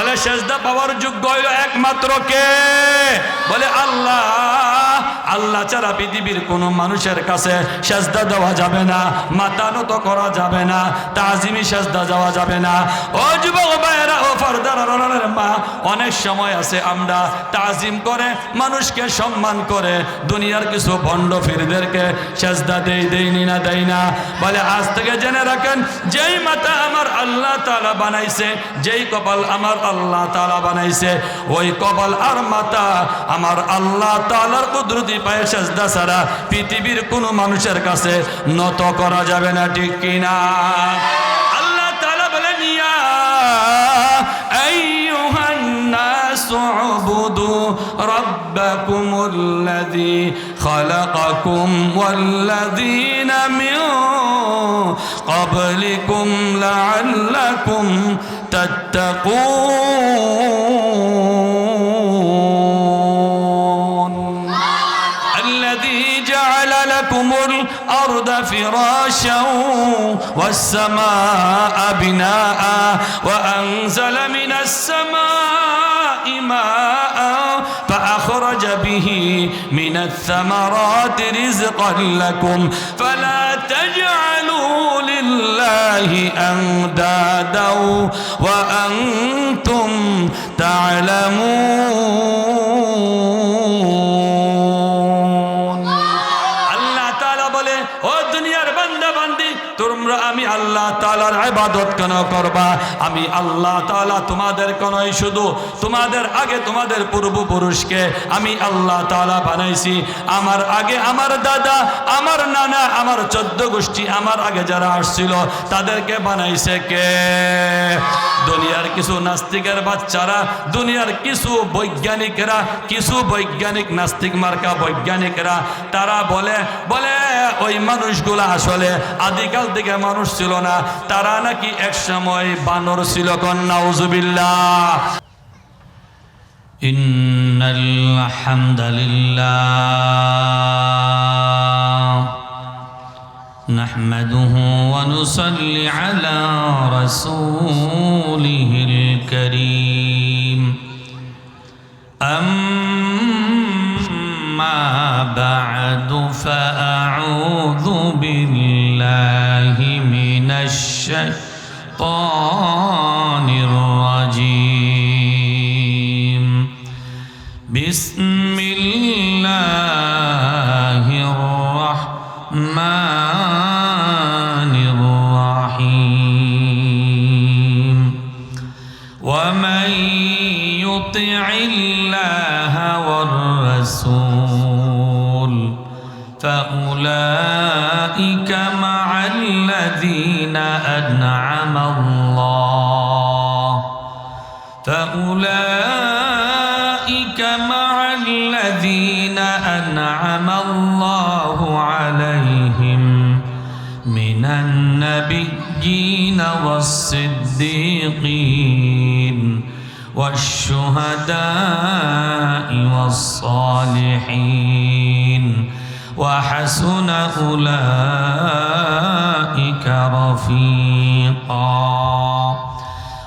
বলে, সেজদা পাওয়ার যোগ্য হইল একমাত্র কে? বলে, আল্লাহ। আল্লাহ ছাড়া পৃথিবীর কোনো মানুষের কাছে সেজদা দেওয়া যাবে না মাথা নত করা যাবে না, তাজিমি সেজদা যাওয়া যাবে না। ও যুবক ভাইয়েরা, ও ফরদারের মা, অনেক সময় আছে আমরা তাজিম করে, মানুষকে সম্মান করে, দুনিয়ার কিছু ভণ্ড ফিরদেরকে সেজদা দেই, দেইনি না, দেই না। বলে, আজ থেকে জেনে রাখেন, যেই মাথা আমার আল্লাহ তালা বানাইছে, যেই কপাল আমার আল্লাহ তালা বানাইছে ওই কপাল আর মাথা আমার আল্লাহ তালার কুদরতি পায়ে সেজদা ছাড়া পৃথিবীর কোনো মানুষের কাছে নত করা যাবে না ঠিক কিনা আল্লাহ তালা বলেন ইয়া أيها الناس اعبدوا ربكم الذي خلقكم والذين من قبلكم لعلكم تتقون. الذي جعل لكم الأرض فراشا والسماء بناء وأنزل من السماء ماء فأخرج به من الثمرات رزقا لكم. فلا لله أندادا وأنتم تعلمون তাআলার ইবাদত কেন করবা? আমি আল্লাহ কোনই শুধু তোমাদের আগে তোমাদের পূর্বপুরুষকে আমি আল্লাহ তাআলা বানাইছি। আমার আগে আমার দাদা, আমার নানা, আমার চোদ্দ গোষ্ঠী, আমার আগে যারা আসছিল, তাদেরকে বানাইছে কে? দুনিয়ার কিছু নাস্তিকের বাচ্চারা, দুনিয়ার কিছু বৈজ্ঞানিকরা, কিছু বৈজ্ঞানিক নাস্তিক মার্কা বৈজ্ঞানিকরা, তারা বলে বলে, ওই মানুষগুলো আসলে আদিকাল থেকে মানুষ ছিল না তারা নাকি এক সময় বানর ছিল কন্যা উজুবিল্লাহ إن الحمد لله نحمده ونصلي على رسوله الكريم أما بعد فأعوذ بالله من الشيطان النبيين والصديقين والشهداء والصالحين وحسن أولئك رفيقا.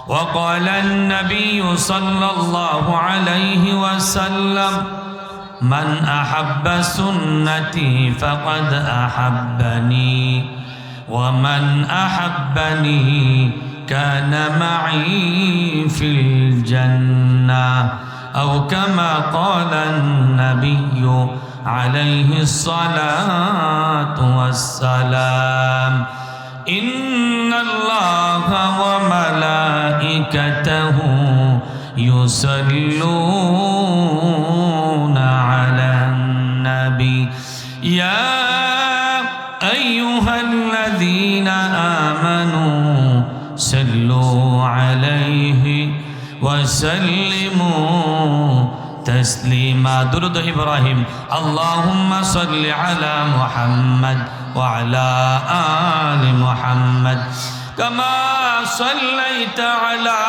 وقال النبي صلى الله عليه وسلم من أحب سنتي فقد أحبني. ومن أحبني كان معي في الجنة أو كما قال النبي عليه الصلاة والسلام. إن الله وملائكته يصلون মা দুরুদ ইব্রাহিম, আল্লাহুম্মা সাল্লি আলা মুহাম্মদ ওয়া আলা আলি মুহাম্মদ। কামা সাল্লাইতা আলা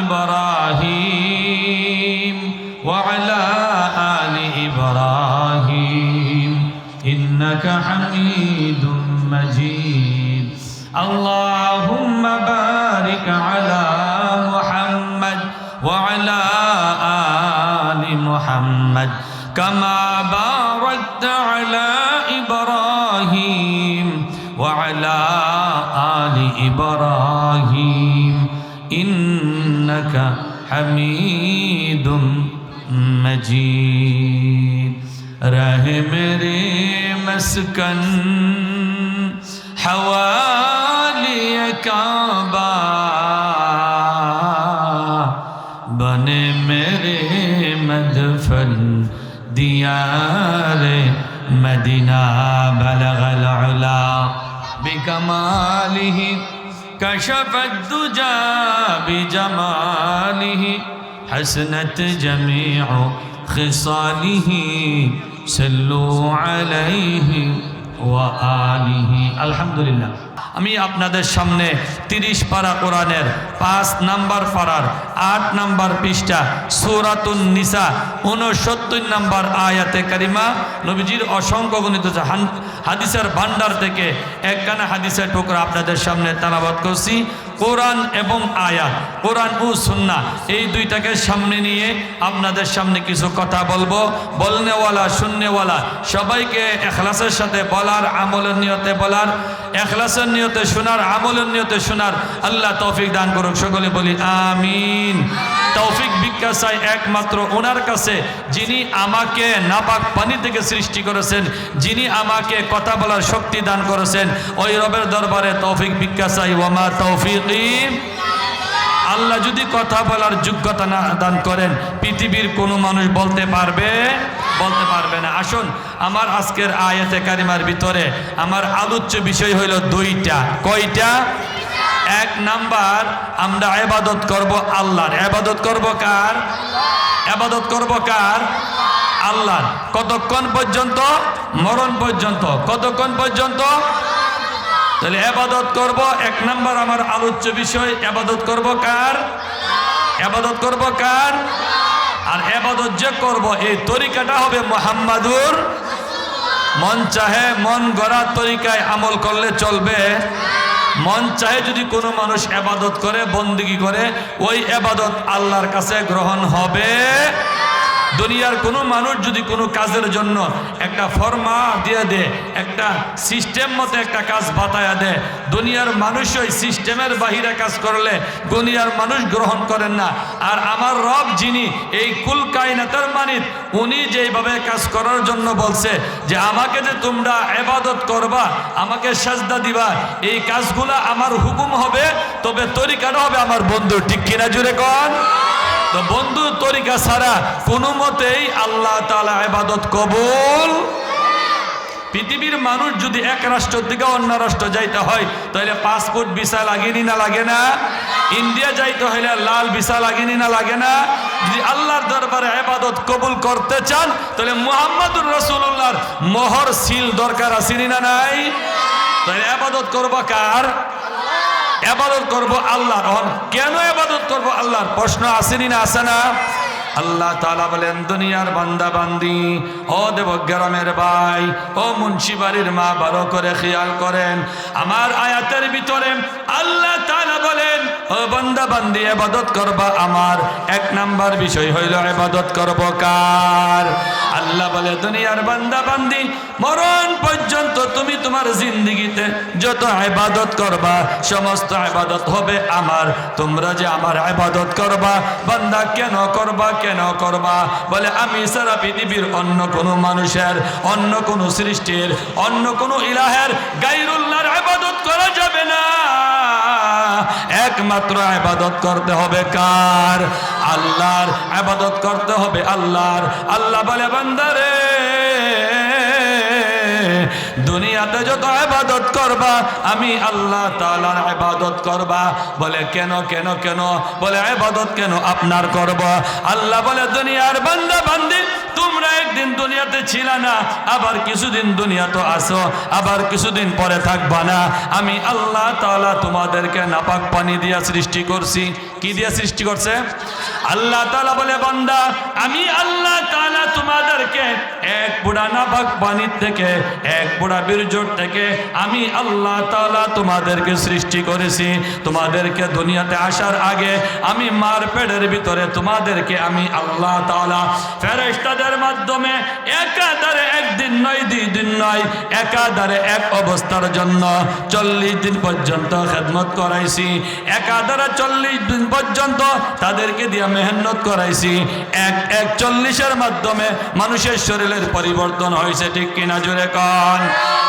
ইব্রাহিম ওয়া আলা আলি ইব্রাহিম। ইন্নাকা হামিদুম মাজিদ। আল্লাহ محمد كما باركت على إبراهيم وعلى آل إبراهيم إنك حميد مجيد. رہ میرے مسکن حوالی کعبہ دیار مدینہ بلغ العلا بکماله كشف الدجى بجماله حسنت جميع خصاله صلوا عليه وآله الحمد لله আমি আপনাদের সামনে তিরিশ পারা কোরআনের পাঁচ নাম্বার পাড়ার আট নাম্বার পৃষ্ঠা সৌরাতুন নিসা উনসত্তর নাম্বার আয়াতে কারিমা নবীজির অসংখ্য গণিত হাদিসের ভান্ডার থেকে একখানা হাদিসের টুকরা আপনাদের সামনে তালাবাদ করছি। কোরআন এবং আয়াত কোরআন ও সুন্না, এই দুইটাকে সামনে নিয়ে আপনাদের সামনে কিছু কথা বলব। বলনেওয়ালা শূন্যওয়ালা সবাইকে এখলাসের সাথে বলার, আমলের নিয়তে বলার, এখলাসের নিয়তে শোনার, আমলের নিয়তে শোনার আল্লাহ তৌফিক দান করুক, সকলে বলি আমিন। তৌফিক ভিক্ষা চাই একমাত্র ওনার কাছে, যিনি আমাকে নাপাক পানি থেকে সৃষ্টি করেছেন, যিনি আমাকে কথা বলার শক্তি দান করেছেন, ওই রবের দরবারে তৌফিক ভিক্ষা চাই ওমা তৌফিক। আল্লাহ যদি কথা বলার যোগ্যতা না দান করেন, পৃথিবীর কোনো মানুষ বলতে পারবে? বলতে পারবে না। আসুন, আমার আজকের আয়াতে কারিমার ভিতরে আমার আলোচ্য বিষয় হইল দুইটা। কয়টা? এক নাম্বার, আমরা এবাদত করব আল্লাহর। এবাদত করব কার? এবাদত করব কার? আল্লাহর। কতক্ষণ পর্যন্ত? মরণ পর্যন্ত। কতক্ষণ পর্যন্ত? তাহলে এবাদত করব, এক নাম্বার আমার আলোচ্য বিষয়, এবাদত করব কার? এবাদত করব কার? আর এবাদত যে করব, এই তরিকাটা হবে মোহাম্মাদুর মন চাহে, মন গড়ার তরিকায় আমল করলে চলবে। মন চায় যদি কোনো মানুষ এবাদত করে, বন্দিগি করে, ওই এবাদত আল্লাহর কাছে গ্রহণ হবে। দুনিয়ার কোনো মানুষ যদি কোনো কাজের জন্য একটা ফরমা দিয়ে দে, একটা সিস্টেম মতো একটা কাজ বাতায়া দেয় দুনিয়ার মানুষ ওই সিস্টেমের বাহিরে কাজ করলে দুনিয়ার মানুষ গ্রহণ করেন না। আর আমার রব যিনি, এই কুল কায়নাতের মানিত উনি যেইভাবে কাজ করার জন্য বলছে যে, আমাকে যে তোমরা এবাদত করবা, আমাকে সাজদা দিবা, এই কাজগুলা আমার হুকুম হবে, তবে তরিকাটা হবে আমার বন্ধু। ঠিক কিনা জুড়ে কন? তো বন্ধু, তরিকা ছাড়া কোনো মতেই আল্লাহ তালা এবাদত কবুল পৃথিবীর মানুষ যদি এক রাষ্ট্র থেকে অন্য রাষ্ট্র যাইতে হয়, তাহলে পাসপোর্ট ভিসা লাগেনি না লাগে না? ইন্ডিয়া যাইতে হইলে লাল ভিসা লাগেনি না লাগে না? যদি আল্লাহর দরবারে এবাদত কবুল করতে চান, তাহলে মুহাম্মদুর রসুল্লাহর মোহর সিল দরকার আসেনি না নাই? তাহলে এবাদত করব কার? এবাদত করব আল্লাহর। কেন এবাদত করব আল্লাহর? প্রশ্ন আসেনি না আসে না? আল্লাহ তালা বলেন, দুনিয়ার বান্দা বান্দি, ও দেবগ্রামের ভাই, ও মুন্সিবাড়ির মা ভালো করে খেয়াল করেন। আমার আয়াতের ভিতরে আল্লাহ তালা বলেন, ও বান্দা বান্দি এবাদত করবা আমার। এক নাম্বার বিষয় হইল এবাদত করব কার? আল্লাহ বলে, দুনিয়ার বান্দা বান্দি, মরণ পর্যন্ত তুমি তোমার জিন্দিগিতে যত ইবাদত করবা, সমস্ত ইবাদত হবে আমার। তোমরা যে আমার ইবাদত করবা, বান্দা কেন করবা কেন করবা? বলে, আমি সারা পৃথিবীর অন্য কোনো মানুষের, অন্য কোনো সৃষ্টির, অন্য কোনো ইলাহের গাইরুল্লাহর ইবাদত করা যাবে না। একমাত্র ইবাদত করতে হবে কার? আল্লাহর ইবাদত করতে হবে আল্লাহর। আল্লাহ বলে, বান্দারে, দুনিয়াতে যত ইবাদত করবা? আমি আল্লাহ তালার ইবাদত করবা। বলে, কেন কেন কেন? বলে আবাদত কেন আপনার করব? আল্লাহ বলে, দুনিয়ার বান্দা বান্দি তোমরা একদিন দুনিয়াতে ছিল না, আবার কিছুদিন দুনিয়া তো আসো আবার কিছুদিন পরে থাকবা না। আমি আল্লাহ তাআলা তোমাদেরকে নাপাক পানি দিয়া সৃষ্টি করছি। কি দিয়া সৃষ্টি করছে? আল্লাহ তাআলা বলে, বান্দা, আমি আল্লাহ তাআলা তোমাদেরকে এক বুড়া নাপাক পানির থেকে, এক বুড়া বীর্যর থেকে আমি আল্লাহ তাআলা তোমাদেরকে সৃষ্টি করেছি। তোমাদেরকে দুনিয়াতে আসার আগে আমি মার পেটের ভিতরে তোমাদেরকে আমি আল্লাহ তালা তাআলা ফেরেশতাদের মাধ্যমে একাধারে একদিন নয়, দুই দিন নয়, একাধারে এক অবস্থার জন্য চল্লিশ দিন পর্যন্ত খেদমত করাইছি। একাধারে চল্লিশ দিন পর্যন্ত তাদেরকে দিয়ে মেহনত করাইছি। এক এক চল্লিশের মাধ্যমে মানুষের শরীরের পরিবর্তন হয়েছে, ঠিক কিনা জুড়ে কন?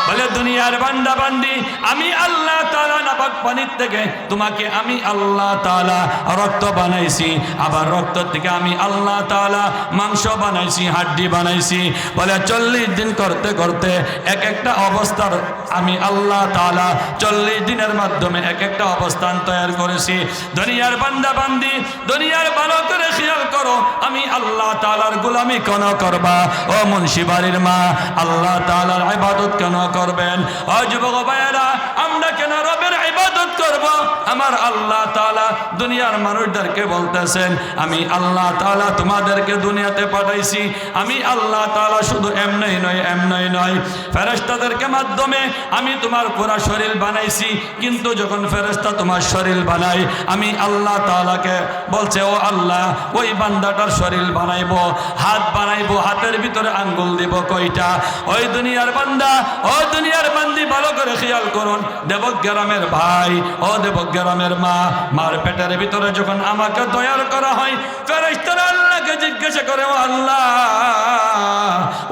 বলে, দুনিয়ার বান্দা, বান্দি, আমি আল্লাহ তাআলা নাপাক পানির থেকে তোমাকে আমি আল্লাহ তাআলা রক্ত বানাইছি। আবার রক্ত থেকে আমি আল্লাহ তাআলা মাংস বানাইছি। হাড্ডি বানাইছি। বলে চল্লিশ দিন করতে করতে এক একটা অবস্থার আমি আল্লাহ তালা চল্লিশ দিনের মাধ্যমে এক একটা অবস্থান তৈরি করেছি। দুনিয়ার বান্দা বান্দি, দুনিয়ার ভালো করে খেয়াল করো, আমি আল্লাহ তাআলার গোলামি কেন করবা? ও মুন্সি বাড়ির মা, আল্লাহ তাআলার ইবাদত কেন করবেন? ও যুবক ভাইয়েরা, আমরা কেন রবের ইবাদত করব? আমার আল্লাহ তাআলা দুনিয়ার মানুষদেরকে বলতেছেন, আমি আল্লাহ তাআলা তোমাদেরকে দুনিয়াতে পাঠাইছি আমি আল্লাহ তাআলা শুধু এমনই নয় এমনই নয়। ফেরেশতাদেরকে মাধ্যমে আমি তোমার পুরা শরীর বানাইছি, কিন্তু যখন ফেরেশতা তোমার শরীর বানাই আমি আল্লাহ তাআলাকে বলছে, ও আল্লাহ, ওই বান্দাটার শরীর বানাইবো, হাত বানাইবো, হাতের ভিতরে আঙ্গুল দিব কয়টা? ওই দুনিয়ার বান্দা, ও দুনিয়ার বান্দি, ভালো করে খেয়াল করুন। দেবক গ্রামের ভাই, ও দেবক গ্রামের মা, মার পেটের ভিতরে যখন আমাকে তৈরি করা হয়, ফেরেশতারা আল্লাহকে জিজ্ঞাসা করে, ও আল্লাহ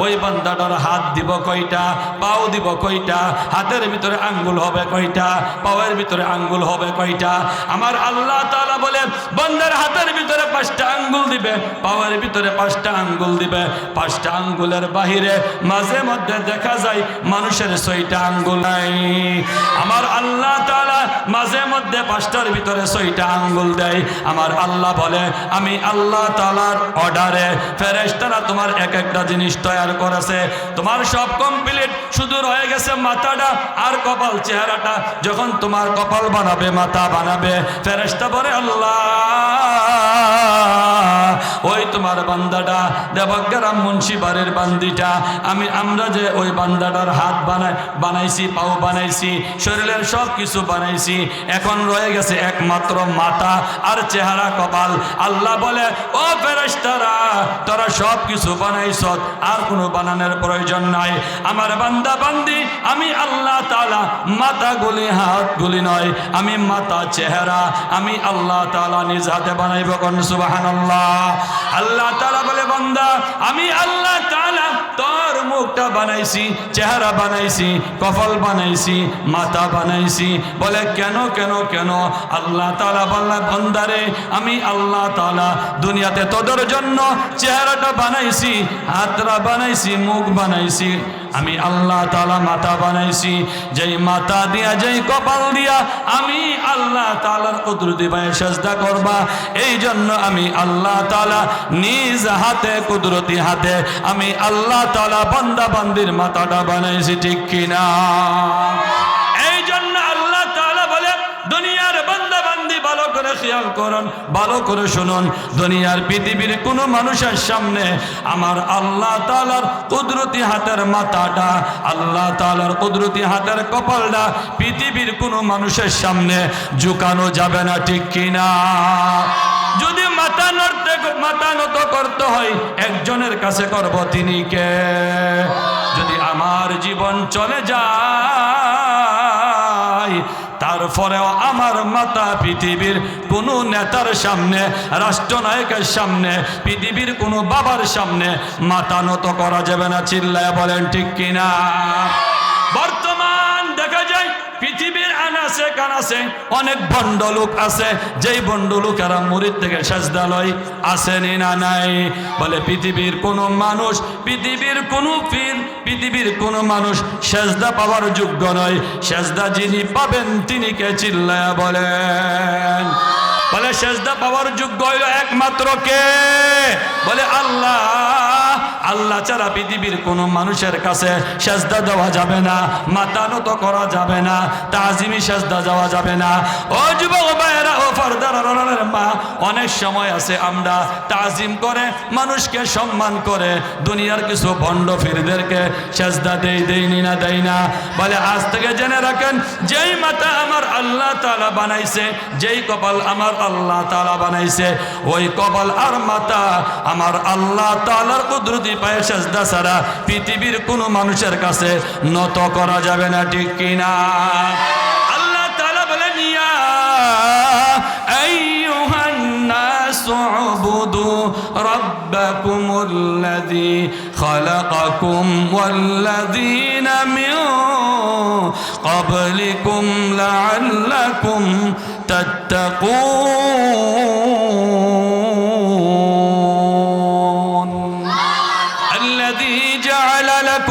ওই বান্দাটার হাত দিব কয়টা? পাও দিব কয়টা? হাতের ভিতরে আঙ্গুল হবে কয়টা? পাওয়ের ভিতরে আঙ্গুল হবে কয়টা? আমার আল্লাহ তাআলা বলে, বান্দার হাতের ভিতরে পাঁচটা আঙ্গুল দিবে, পাওয়ের ভিতরে পাঁচটা আঙ্গুল দিবে। পাঁচটা আঙ্গুলের বাহিরে মাঝে মধ্যে দেখা যায় মানুষের ছয়টা আঙ্গুল নাই। আমার আল্লাহ তাআলা মাঝে মধ্যে পাঁচটার ভিতরে ছয়টা আঙ্গুল দেয়। আমার আল্লাহ বলে, আমি আল্লাহ তাআলার অর্ডারে ফেরেশতারা তোমার এক একটা জিনিস তৈরি করেছে। তোমার সব কমপ্লিট শুধু রয়ে গেছে মাথাটা আর কপাল চেহারাটা। যখন তোমার কপাল বানাবে, মাথা বানাবে, ফেরেশতা বলে, আল্লাহ! ওই তোমার বান্দাটা, দেবগ্রাম মুন্সি বাড়ির বান্দিটা। আমি, আমরা যে ওই বান্দাটার হাত বানাই, বানাইছি, পাও বানাইছি, শরীরের সব কিছু বানাইছি, এখন রয়ে গেছে একমাত্র মাথা আর চেহারা কপাল। আল্লাহ বলে, ও ফেরেশতারা, তোরা সব কিছু বানাইছ আর কোনো বানানোর প্রয়োজন নাই। আমার বান্দা বান্দি, আমি আল্লাহ তাআলা মাথা গুলি, হাত গুলি নয়, আমি মাথা চেহারা, আমি আল্লাহ তাআলা নিজ হাতে বানাইব কোন? সুবহানাল্লাহ। আল্লাহ তাআলা বলে, বান্দা, আমি আল্লাহ তাআলা তোর মুখটা বানাইছি, চেহারা বানাইছি, কপাল বানাইছি, মাথা বানাইছি। বলে, কেন কেন কেন? আল্লাহ তালা বললেন বান্দারে আমি আল্লাহ তালা দুনিয়াতে তোদের জন্য চেহারাটা বানাইছি, হাতরা বানাইছি, মুখ বানাইছি, আমি আল্লাহ তালা মাথা বানাইছি। যেই মাথা দিয়া, যেই কপাল দিয়া আমি আল্লাহ তালার কুদরতি ভাই সেজদা করবা এই জন্য আমি আল্লাহ তালা নিজ হাতে, কুদরতি হাতে আমি আল্লাহ তালা বান্দা বান্দির মাথাটা বানাইছি, ঠিক কিনা? করে খেয়াল করুন, ভালো করে শুনুন। দুনিয়ার পৃথিবীর কোনো মানুষের সামনে আমার আল্লাহ তাআলার কুদরতি হাতের মাথাটা, আল্লাহ তাআলার কুদরতি হাতের কপালটা পৃথিবীর কোনো মানুষের সামনে ঝুঁকানো যাবে না, ঠিক কিনা? যদি মাথা নড়তে, মাথা নত করতে হয়, একজনের কাছে করব তিনি কে? যদি আমার জীবন চলে যায় তারপরেও আমার মাতা পৃথিবীর কোনো নেতার সামনে, রাষ্ট্রনায়কের সামনে, পৃথিবীর কোনো বাবার সামনে মাতা নত করা যাবে না, চিল্লায় বলেন ঠিক কিনা? যায় পৃথিবীর আনাসে কানাসে অনেক ভণ্ড লোক আছে। যেই ভণ্ড লোকেরা মুরিদ থেকে সেজদালয় আসেনি না নাই? বলে, পৃথিবীর কোনো মানুষ, পৃথিবীর কোনো পীর, পৃথিবীর কোনো মানুষ সেজদা পাওয়ার যোগ্য নয়। সেজদা যিনি পাবেন, তিনি কে চিল্লায়া বলেন বলে, সেজদা পাওয়ার যোগ্য হইল একমাত্র কে? বলে, আল্লাহ। আল্লাহ ছাড়া পৃথিবীর কোনো মানুষের কাছে সেজদা দেওয়া যাবে না মাথা নত করা যাবে না, তাজিমি সেজদা যাওয়া যাবে না। ও যুবক ভাইয়েরা, ও ফারদারের মা, অনেক সময় আছে আমরা তাজিম করে, মানুষকে সম্মান করে দুনিয়ার কিছু ভণ্ড ফিরদেরকে সেজদা দেই দেইনি না দেই না। বলে, আজ থেকে জেনে রাখেন, যেই মাথা আমার আল্লাহ তালা বানাইছে, যেই কপাল আমার আল্লাহ তালা বানাইছে, ওই কপাল আর মাথা আমার আল্লাহ তালার কুদরতি পায়ে সেজদা ছাড়া পৃথিবীর কোনো মানুষের কাছে নত করা যাবে না ঠিক কিনা আল্লাহ তালা বলেন ইয়া أيها الناس اعبدوا ربكم الذي خلقكم والذين من قبلكم لعلكم تتقون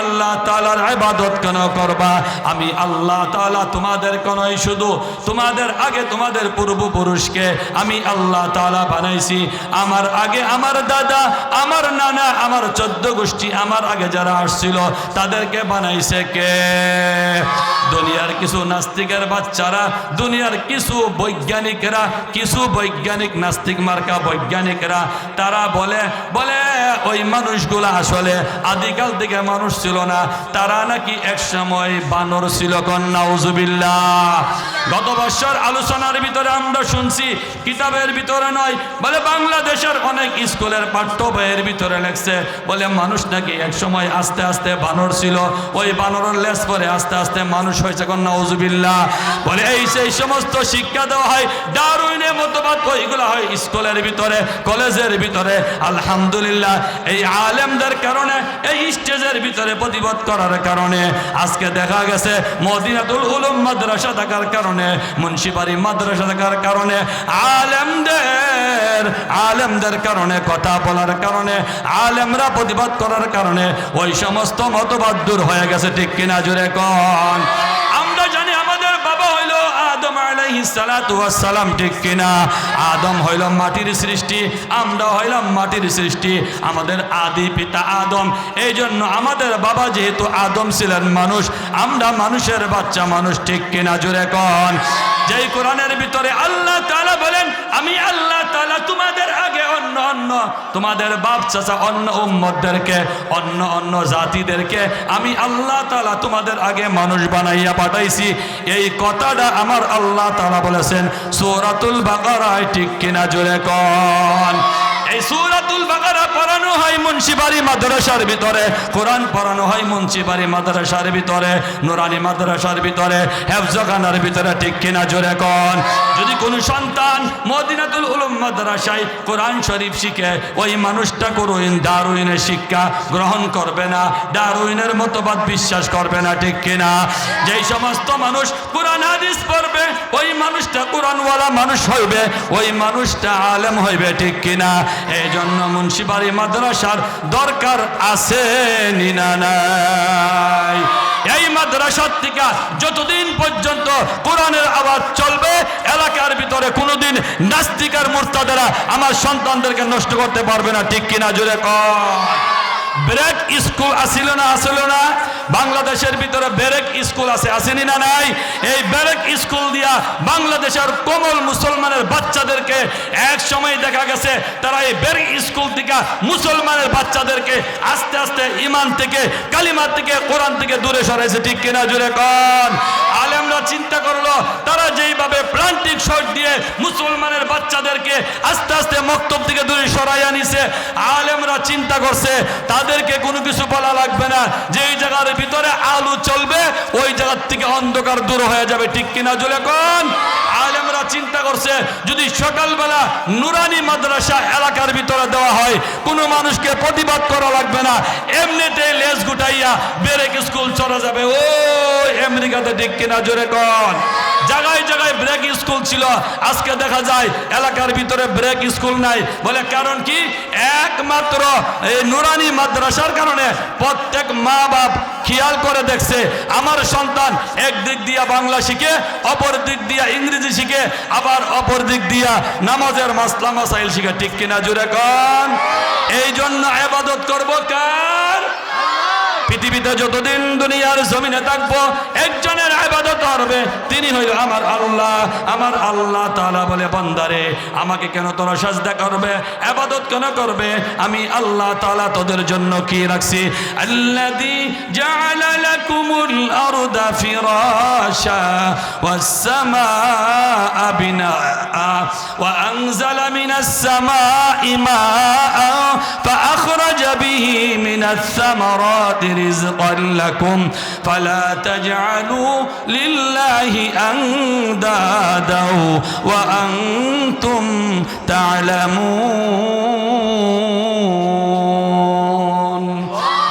আল্লাহ তাআলার ইবাদত কেন করবা? আমি আল্লাহ তাআলা তোমাদের কোনই শুধু তোমাদের আগে তোমাদের পূর্বপুরুষকে আমি আল্লাহ তাআলা বানাইছি। আমার আগে আমার দাদা, আমার নানা, আমার চোদ্দ গোষ্ঠী, আমার আগে যারা আসছিল, তাদেরকে বানাইছে কে? দুনিয়ার কিছু নাস্তিকের বাচ্চারা, দুনিয়ার কিছু বৈজ্ঞানিকরা, কিছু বৈজ্ঞানিক নাস্তিক মার্কা বৈজ্ঞানিকরা, তারা বলে বলে, ওই মানুষগুলো আসলে আদিকাল থেকে মানুষ ছিল না, তারা নাকি এক সময় বানর ছিল কন্যা গত বছর আলোচনার ভিতরে আমরা শুনছি, কিতাবের ভিতরে নয়, বলে বাংলাদেশের অনেক স্কুলের পাঠ্য বইয়ের ভিতরে লেখছে, বলে মানুষ নাকি এক সময় আস্তে আস্তে বানর ছিল, ওই বানরের লেস পরে আস্তে আস্তে মানুষ হয়েছে কন্যা উজুবিল্লাহ বলে এই সেই সমস্ত শিক্ষা দেওয়া হয় ডারুইনের মতবাদ ওইগুলো হয় স্কুলের ভিতরে, কলেজের ভিতরে। আলহামদুলিল্লাহ, এই আলেমদের কারণে এই স্টেজের ভিতরে প্রতিবাদ করার কারণে আজকে দেখা গেছে মদিনাতুল উলুম মাদ্রাসা থাকার কারণে মুন্সিবাড়ি মাদ্রাসা থাকার কারণে, আলেমদের আলেমদের কারণে, কথা বলার কারণে, আলেমরা প্রতিবাদ করার কারণে ওই সমস্ত মতবাদ দূর হয়ে গেছে, ঠিক কিনা জুড়ে কন? আদম আলাইহিস সালাতু ওয়াস সালাম ঠিক কিনা? আদম হইল মাটির সৃষ্টি, আমরা হইলাম মাটির সৃষ্টি, আমাদের আদি পিতা আদম। এই জন্য আমাদের বাবা যেহেতু আদম ছিলেন মানুষ, আমরা মানুষের বাচ্চা মানুষ, ঠিক কিনা জোরে কন? যেই কোরআনের ভিতরে আল্লাহ তালা বলেন, আমি আল্লাহ তালা তোমাদের আগে অন্য অন্য, তোমাদের বাপ চাচা অন্য উম্মদদেরকে অন্য অন্য জাতিদেরকে, আমি আল্লাহ তালা তোমাদের আগে মানুষ বানাইয়া পাঠাইছি। এই কথাটা আমার আল্লাহ তালা বলেছেন, সৌরাতুল বাকারায় ঠিক কিনা জোরে কন। এই সুরাতুল বাকারা পড়ানো হয় মুন্সিবাড়ি মাদ্রাসার ভিতরে, কোরআন পড়ানো হয় মুন্সিবাড়ি মাদ্রাসার ভিতরে, নুরানি মাদ্রাসার ভিতরে, হেফজখানার ভিতরে, ঠিক কিনা জোরে কন? যদি কোনো সন্তান মদিনাতুল উলুম মাদ্রাসায় কোরআন শরীফ শিখে, ওই মানুষটা করুইন দারুইনের শিক্ষা গ্রহণ করবে না, দারুইনের মতবাদ বিশ্বাস করবে না, ঠিক কিনা? যেই সমস্ত মানুষ কোরআন, হাদিস পড়বে, ওই মানুষটা কোরআনওয়ালা মানুষ হইবে, ওই মানুষটা আলেম হইবে, ঠিক কিনা? এই জন্য মুন্সিবাড়ি মাদ্রাসার দরকার আছে নিনা নাই। এই মাদ্রাসার থেকে যতদিন পর্যন্ত কোরআনের আওয়াজ চলবে, এলাকার ভিতরে কোনোদিন নাস্তিকার মোর্তাদেরা আমার সন্তানদেরকে নষ্ট করতে পারবে না। ঠিক কিনা জুড়ে কর ব্রেক স্কুল আসিল না আসিল না? বাংলাদেশের ভিতরে ব্রেক স্কুল আছে, আসেনি না নাই? এই ব্রেক স্কুল দিয়া বাংলাদেশের কোমল মুসলমানের বাচ্চাদেরকে এক সময় দেখা গেছে, তারা এই ব্রেক স্কুল থেকে মুসলমানের বাচ্চাদেরকে আস্তে আস্তে ইমান থেকে, কালিমার থেকে, কোরআন থেকে দূরে সরাইছে। ঠিক কিনা জুড়ে কন? আলেমরা চিন্তা করল, তারা যেইভাবে প্লান্টিক শট দিয়ে মুসলমানের বাচ্চাদেরকে আস্তে আস্তে মক্তব থেকে দূরে সরাই আনিছে আলেমরা চিন্তা করছে, তাদেরকে কোনো কিছু বলা লাগবে না, যেই জায়গার ভিতরে আলু চলবে, ওই জায়গার থেকে অন্ধকার দূর হয়ে যাবে, ঠিক কিনা জুলে কোন ওরা চিন্তা করছে, যদি সকালবেলা নুরানি মাদ্রাসা এলাকার ভিতরে দেওয়া হয়, কোনো মানুষকে প্রতিবাদ করা লাগবে না। এমনিতে লেজ গুটাইয়া বেরেক স্কুল চলে যাবে। ও আমেরিকাতে ঠিক কিনা জোরে কন। জায়গায় জায়গায় ব্রেক স্কুল ছিল। আজকে দেখা যায় এলাকার ভিতরে ব্রেক স্কুল নাই। বলে কারণ কি? একমাত্র এই নুরানি মাদ্রাসার কারণে প্রত্যেক মা বাপ খেয়াল করে দেখছে, আমার সন্তান এক দিক দিয়া বাংলা শিখে, অপর দিক দিয়া ইংরেজি শিখে, আবার অপর দিক দিয়া নামাজের মাসলা মাসাইল শিখে। ঠিক কিনা জুড়ে কন? এই জন্য আবাদত করব কার? পৃথিবীতে যতদিন দুনিয়ার জমিনে থাকবো একজনের আবাদত করবে তিনি হইল আমার আল্লাহ আমার আল্লাহ তাআলা বলে বান্দারে আমাকে কেন তোরা সাজদা করবে আবাদত কেন করবে আমি আল্লাহ তাআলা তোদের জন্য কি রাখছি আল্লাযী জাআলা লাকুমুল আরদা ফিরাশা ওয়াস সামাআ বিনাআ ওয়া আনজালা মিনাস সামাই মাআ فأخرج به من الثمرات رزقا لكم فلا تجعلوا لله أندادا وأنتم تعلمون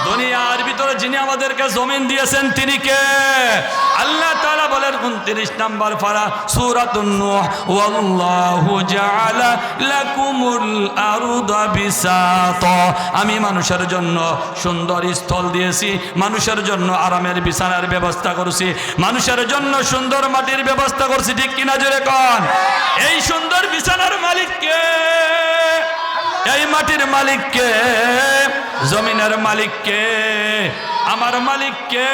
দুনিয়ার ভিতরে যিনি আমাদেরকে জমিন দিয়েছেন তিনি কে আল্লাহ বলেন 29 নাম্বার আরদা বিসাতা। আমি মানুষের জন্য সুন্দর স্থল দিয়েছি, মানুষের জন্য আরামের বিছানার ব্যবস্থা করেছি, মানুষের জন্য সুন্দর মাটির ব্যবস্থা করছি, ঠিক কিনা জোরে কন? এই সুন্দর বিছানার মালিক কে? এই মাটির মালিককে জমিনের মালিককে আমার মালিক কে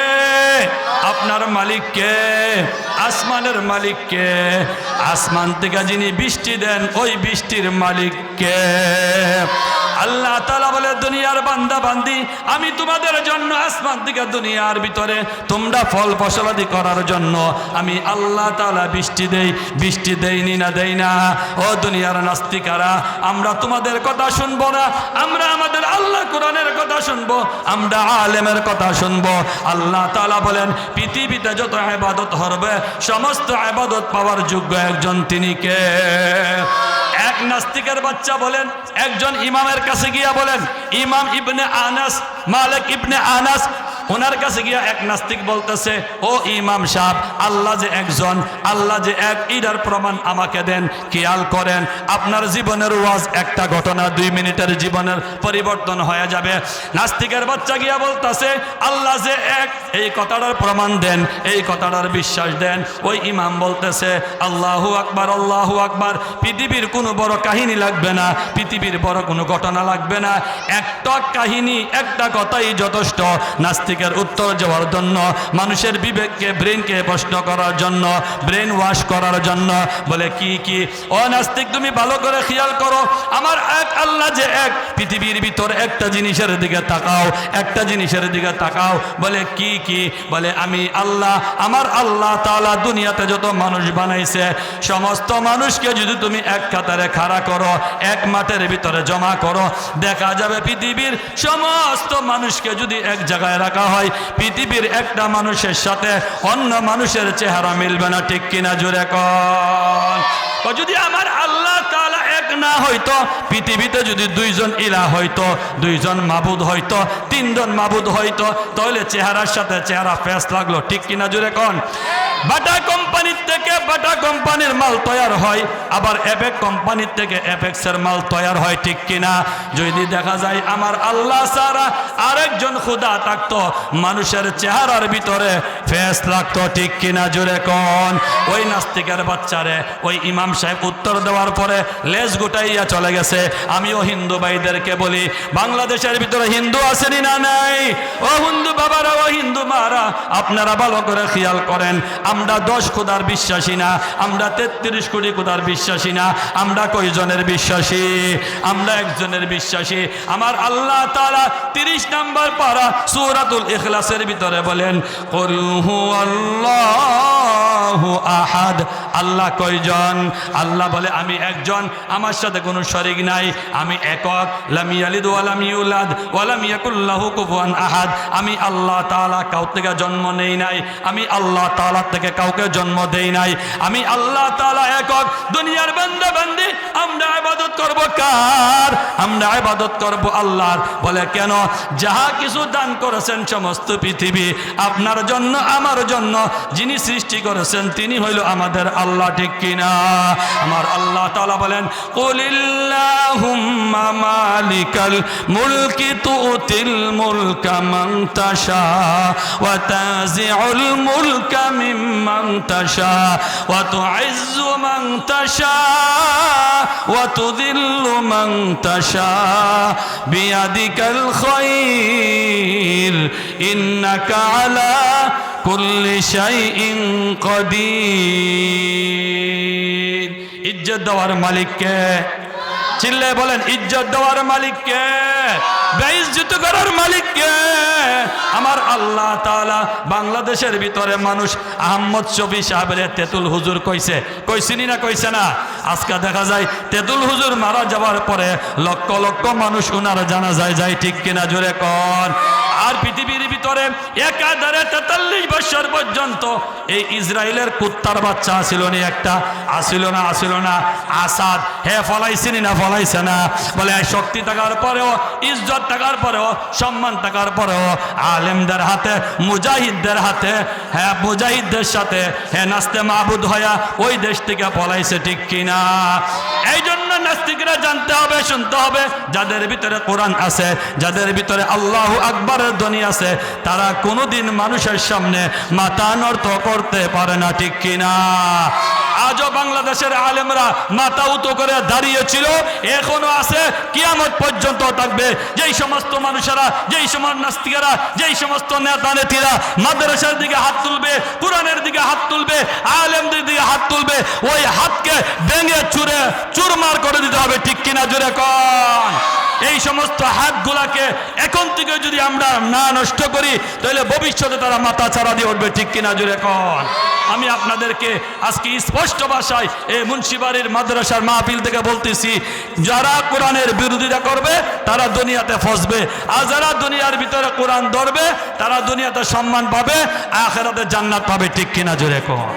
আপনার মালিককে, আসমানের মালিক কে আসমান থেকে যিনি বৃষ্টি দেন, ওই বৃষ্টির মালিক কে আল্লাহ তালা বলে, দুনিয়ার বান্দা বান্দি, আমি তোমাদের জন্য আসমান থেকে দুনিয়ার ভিতরে তোমরা ফল ফসলাদি করার জন্য আমি আল্লাহ তালা বৃষ্টি দেই, বৃষ্টি দেইনি না দেই না। ও দুনিয়ার নাস্তিকারা, আমরা তোমাদের কথা শুনব না, আমরা আমাদের আল্লাহ কোরআনের কথা শুনব, আমরা আলেমের কথা শুনব। আল্লাহ তালা বলেন, পৃথিবীতে যত আবাদত হরবে, সমস্ত আবাদত পাওয়ার যোগ্য একজন তিনি কে? এক নাস্তিকের বাচ্চা বলেন, একজন ইমামের কাছে গিয়া বলেন, ইমাম ইবনে আনাস, মালিক ইবনে আনাস ওনার কাছে গিয়া এক নাস্তিক বলতেছে, ও ইমাম সাহেব, আল্লাহ যে একজন, আল্লাহ যে এক ইডার প্রমাণ আমাকে দেন, খেয়াল করেন, আপনার জীবনের ওয়াজ একটা ঘটনা, দুই মিনিটের জীবনের পরিবর্তন হয়ে যাবে। নাস্তিকের বাচ্চা গিয়া বলতেছে, আল্লাহ যে এক, এই কথাটার প্রমাণ দেন, এই কথাটার বিশ্বাস দেন। ওই ইমাম বলতেছে, আল্লাহু আকবার আল্লাহু আকবার, পৃথিবীর কোনো বড় কাহিনী লাগবে না, পৃথিবীর বড় কোনো ঘটনা লাগবে না। একটা কাহিনী, একটা কথাই যথেষ্ট। নাস্তিকের উত্তর যাওয়ার জন্য, মানুষের বিবেককে ব্রেনকে প্রশ্ন করার জন্য ব্রেন ওয়াশ করার জন্য বলে, কি কি? ও নাস্তিক, তুমি ভালো করে খেয়াল করো, আমার এক আল্লাহ যে এক, পৃথিবীর ভিতর একটা জিনিসের দিকে তাকাও, একটা জিনিসের দিকে তাকাও, বলে, কি কি? বলে, আমি আল্লাহ, আমার আল্লাহ তাআলা দুনিয়াতে যত মানুষ বানাইছে, সমস্ত মানুষকে যদি তুমি এক কাতারে খাড়া করো, এক মাঠের ভিতরে জমা করো, দেখা যাবে পৃথিবীর সমস্ত মানুষকে যদি এক জায়গায় রাখা হয়, পৃথিবীর একটা মানুষের সাথে অন্য মানুষের চেহারা মিলবে না, ঠিক কিনা জোরে কর যদি আমার আল্লাহ তালা এক না হইতো, পৃথিবীতে যদি দুইজন ইলা হইতো, দুইজন মাবুদ হইতো, তিনজন মাবুদ হইতো, তাহলে চেহারার সাথে চেহারা ফেস লাগল, ঠিক কিনা জুড়ে কন? বাটা কোম্পানির থেকে বাটা কোম্পানির মাল তৈয়ার হয়, আবার এপেক কোম্পানির থেকে এপেক্সের মাল তৈয়ার হয়, ঠিক কিনা? যদি দেখা যায় আমার আল্লাহ সারা আরেকজন খুদা থাকতো, মানুষের চেহারার ভিতরে ফেস লাগতো, ঠিক কিনা জুড়ে কন? ওই নাস্তিকের বাচ্চারে, ওই ইমাম সাহেব উত্তর দেওয়ার পরে লেজ গুটাইয়া চলে গেছে। আমিও হিন্দু ভাইদেরকে বলি, বাংলাদেশের ভিতরে হিন্দু আসেনি না নাই? ও হিন্দু বাবারা, ও হিন্দু মারা, আপনারা ভালো করে খেয়াল করেন আমরা দশ খুদার বিশ্বাসী না, আমরা তেত্রিশ কোটি খুদার বিশ্বাসী না, আমরা কয়জনের বিশ্বাসী? আমরা একজনের বিশ্বাসী। আমার আল্লাহ তাআলা তিরিশ নাম্বার পারা সূরাতুল ইখলাসের ভিতরে বলেন আহাদ। আল্লাহ কয়জন? আল্লাহ বলে, আমি একজন, আমার সাথে কোনো শরিক নাই। আমি একক। লামি আলিদ ওয়ালাম ইউলাদ ওয়ালাম ইয়াকুল্লাহু কুফুয়ান আহাদ। আমি আল্লাহ তাআলা কাউ থেকে জন্ম নেই নাই। আমি আল্লাহ তাআলা থেকে কাউকে জন্ম দেই নাই। আমি আল্লাহ তালা একক দুনিয়ার বান্দা বান্দি, আমরা ইবাদত করব কার? আমরা ইবাদত করব আল্লাহর। বলে কেন? যাহা কিছু দান করেছেন সমস্ত পৃথিবী, আপনার জন্য, আমার জন্য যিনি সৃষ্টি করেছেন, তিনি হইল আমাদের আল্লাহ, ঠিক কিনা? আমার আল্লাহ তাআলা বলেন, কুলিল্লাহুম্মা মালিকাল মুলকি তুতিল মুলকা মান ওয়া তাজিউল মুলকা মিম্মান তাশা ওয়া তুইজ্জু মান তাশা ওয়া তুযিল্লু মান তাশা বিয়াদিকাল খায়র ইন্নাকা আলা কুল্লি শাইইন ইজ্জত দেওয়ার মালিককে চিল্লে বলেন, ইজ্জত দেওয়ার মালিককে। জোরে কর আর পৃথিবীর ভিতরে একাধারে তেতাল্লিশ বছর পর্যন্ত এই ইসরায়েলের কুত্তার বাচ্চা আসিল নি একটা। আসিল না আসিল না। আসাদ, হে ফলাইছিনি না, ফলাইছে না। বলে শক্তি থাকার পরেও ইজ্জত থাকার পরেও, সম্মান থাকার পরেও, আলেমদের হাতে, মুজাহিদদের হাতে হ্যাঁ মুজাহিদদের সাথে হ্যাঁ নাস্তে মাহবুদ হয়া ওই দেশ থেকে পলাইছে ঠিক কিনা? এই জন্য নাস্তিকরা জানতে হবে, শুনতে হবে, যাদের ভিতরে কোরআন আছে, যাদের ভিতরে আল্লাহ আকবরের ধ্বনি আছে, তারা কোনোদিন মানুষের সামনে মাথা নর্ত করতে পারে না ঠিক কিনা? আজও বাংলাদেশের আলেমরা মাথা উঁচু করে দাঁড়িয়েছিল এখনও আছে, কিয়ামত পর্যন্ত থাকবে। যেই সমস্ত মানুষেরা, যেই সমস্ত নাস্তিকেরা, যেই সমস্ত নেতা নেত্রীরা মাদ্রাসার দিকে হাত তুলবে, কোরআনের দিকে হাত তুলবে, আলেমদের দিকে হাত তুলবে, ওই হাতকে ভেঙে চুরে চুরমার করে দিতে হবে, ঠিক কিনা জুড়ে কন? এই সমস্ত হাতগুলাকে এখন থেকে যদি আমরা না নষ্ট করি, তাহলে ভবিষ্যতে তারা মাথা ছাড়া দিয়ে উঠবে, ঠিক কিনা জুড়ে কন? আমি আপনাদেরকে আজকে স্পষ্ট ভাষায় এই মুন্সিবাড়ির মাদ্রাসার মাহফিল থেকে বলতেছি, যারা কোরআনের বিরোধিতা করবে, তারা দুনিয়াতে ফসবে। আর যারা দুনিয়ার ভিতরে কোরআন ধরবে, তারা দুনিয়াতে সম্মান পাবে, আখেরাতে জান্নাত পাবে, ঠিক কিনা জোরে কন?